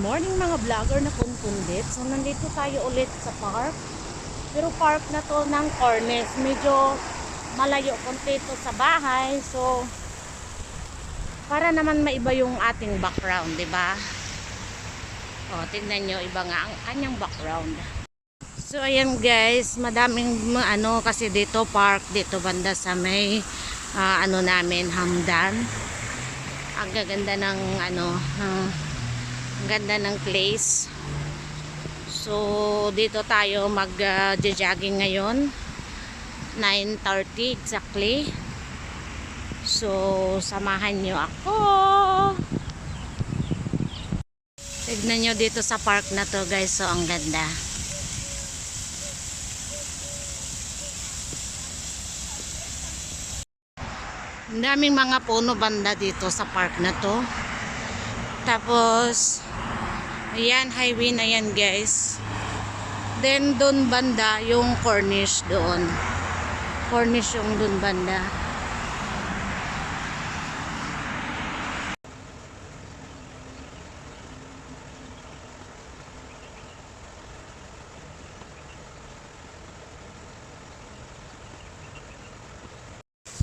morning mga vlogger na kunkundit. So nandito tayo ulit sa park. Pero park na to ng Cornes. Medyo malayo konti to sa bahay. So para naman maiba yung ating background, 'di ba? Oh, tingnan nyo, iba nga ang kanyang background. So ayan guys, madaming ano kasi dito park dito banda sa may ah, ano namin Hamdan. Ang gaganda ng ano ang ganda ng place. So dito tayo mag ah, jogging ngayon. 9:30 exactly. So samahan nyo ako. Tignan nyo dito sa park na to guys. So ang ganda. Daming mga puno banda dito sa park na to. Tapos, ayan, highway na yan guys. Then, doon banda, yung Cornish doon. Cornish yung doon banda.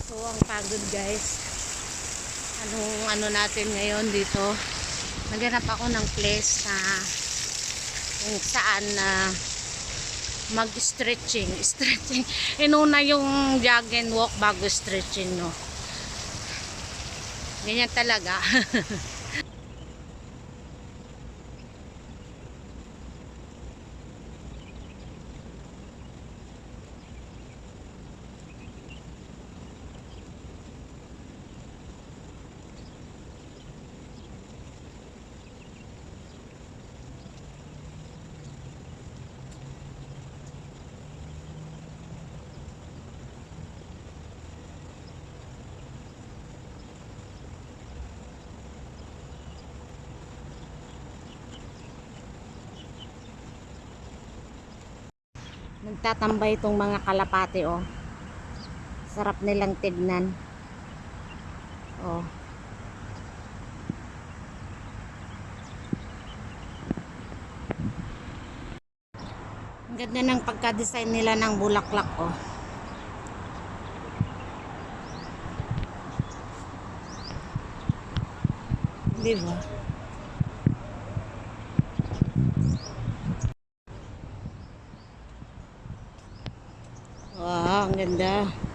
So, ang pagod guys. Anong ano natin ngayon dito? Naghanap ako ng place na kung saan na mag-stretching. Stretching. Inuna yung jog and walk bago stretching, no? Ganyan talaga. Nagtatambay itong mga kalapate, oh. Sarap nilang tignan. Oh. Ang ganda ng pagka-design nila ng bulaklak, oh. Di ang ganda.